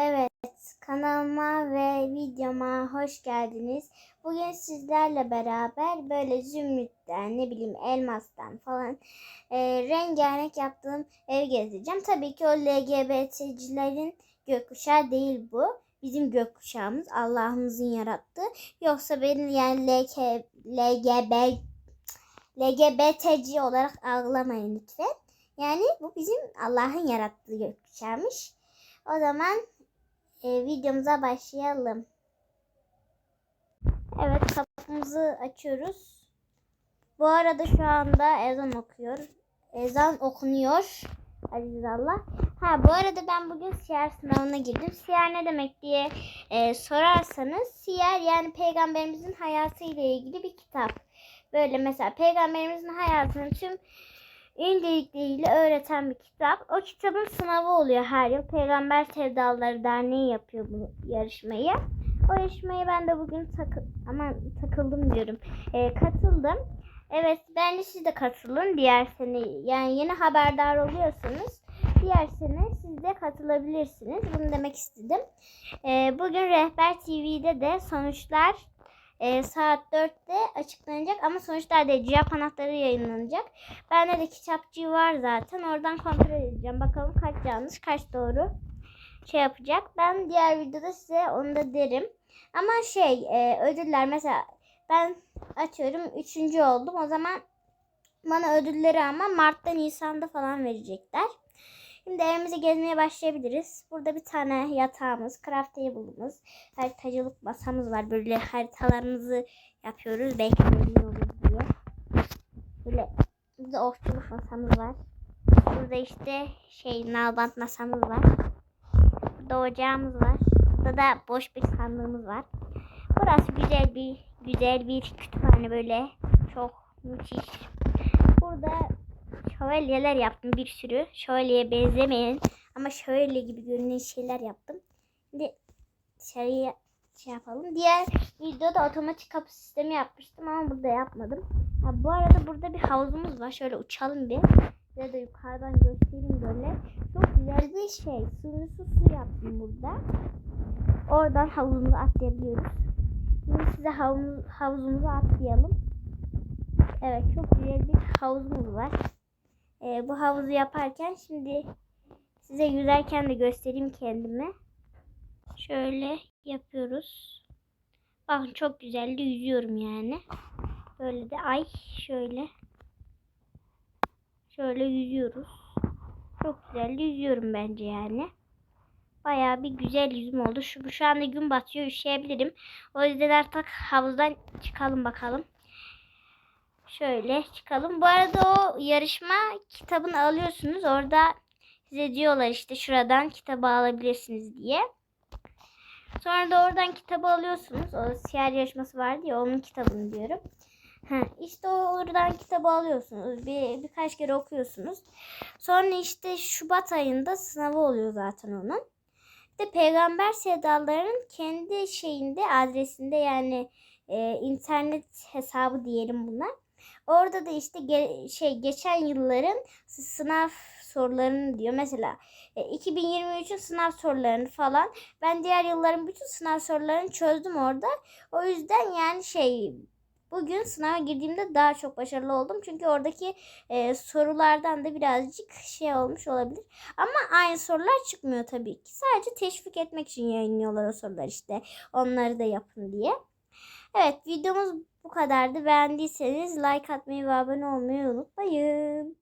Evet, kanalıma ve videoma hoş geldiniz. Bugün sizlerle beraber böyle zümrütten, ne bileyim elmastan falan e, rengarenk yaptığım evi gezeceğim. Tabii ki o LGBT'cilerin gökkuşağı değil bu. Bizim gökkuşağımız Allah'ımızın yarattığı. Yoksa benim yani LG, LGB, LGBT'ci olarak algılamayın lütfen. Yani bu bizim Allah'ın yarattığı gökkuşağımış. O zaman e, videomuza başlayalım. Evet kapımızı açıyoruz. Bu arada şu anda ezan okuyor. Ezan okunuyor. Aziz Allah. Ha bu arada ben bugün siyer sınavına girdim. Siyer ne demek diye e, sorarsanız siyer yani peygamberimizin hayatıyla ilgili bir kitap. Böyle mesela peygamberimizin hayatının tüm incelikleriyle öğreten bir kitap. O kitabın sınavı oluyor her yıl. Peygamber Sevdaları Derneği yapıyor bu yarışmayı. O yarışmaya ben de bugün takı aman takıldım diyorum. Ee, katıldım. Evet bence siz de katılın diğer sene. Yani yeni haberdar oluyorsunuz. Diğer sene siz de katılabilirsiniz. Bunu demek istedim. Ee, bugün Rehber TV'de de sonuçlar e, saat 4'te açıklanacak ama sonuçlar değil cevap anahtarı yayınlanacak. Bende de kitapçı var zaten. Oradan kontrol edeceğim. Bakalım kaç yanlış kaç doğru şey yapacak. Ben diğer videoda size onu da derim. Ama şey e, ödüller mesela ben açıyorum 3. oldum. O zaman bana ödülleri ama Mart'ta Nisan'da falan verecekler. Şimdi evimize gezmeye başlayabiliriz. Burada bir tane yatağımız, craft table'ımız, haritacılık masamız var. Böyle haritalarımızı yapıyoruz. Belki belli olur diye. Böyle burada okçuluk masamız var. Burada işte şey nalbant masamız var. Burada ocağımız var. Burada da boş bir sandığımız var. Burası güzel bir güzel bir kütüphane böyle çok müthiş. Burada şövalyeler yaptım bir sürü. Şövalyeye benzemeyen ama şövalye gibi görünen şeyler yaptım. Şimdi dışarıya şey yapalım. Diğer videoda otomatik kapı sistemi yapmıştım ama burada yapmadım. Ha, bu arada burada bir havuzumuz var. Şöyle uçalım bir. Ya da yukarıdan göstereyim böyle. Çok güzel bir şey. Sınırsız su yaptım burada. Oradan havuzumuzu atlayabiliyoruz. Şimdi size havuz, havuzumuzu atlayalım. Evet çok güzel bir havuzumuz var. Ee, bu havuzu yaparken şimdi size yüzerken de göstereyim kendimi. Şöyle yapıyoruz. Bakın çok güzel de yüzüyorum yani. Böyle de ay şöyle. Şöyle yüzüyoruz. Çok güzel de yüzüyorum bence yani. Bayağı bir güzel yüzüm oldu. Şu, şu anda gün batıyor üşüyebilirim. O yüzden artık havuzdan çıkalım bakalım. Şöyle çıkalım. Bu arada o yarışma kitabını alıyorsunuz. Orada size diyorlar işte şuradan kitabı alabilirsiniz diye. Sonra da oradan kitabı alıyorsunuz. O siyer yarışması vardı ya onun kitabını diyorum. Ha, işte oradan kitabı alıyorsunuz. Bir, birkaç kere okuyorsunuz. Sonra işte Şubat ayında sınavı oluyor zaten onun. De Peygamber Sevdalarının kendi şeyinde adresinde yani e, internet hesabı diyelim buna. Orada da işte ge- şey geçen yılların sınav sorularını diyor. Mesela e, 2023'ün sınav sorularını falan. Ben diğer yılların bütün sınav sorularını çözdüm orada. O yüzden yani şey bugün sınava girdiğimde daha çok başarılı oldum. Çünkü oradaki e, sorulardan da birazcık şey olmuş olabilir. Ama aynı sorular çıkmıyor tabii ki. Sadece teşvik etmek için yayınlıyorlar o sorular işte. Onları da yapın diye. Evet videomuz bu kadardı. Beğendiyseniz like atmayı ve abone olmayı unutmayın.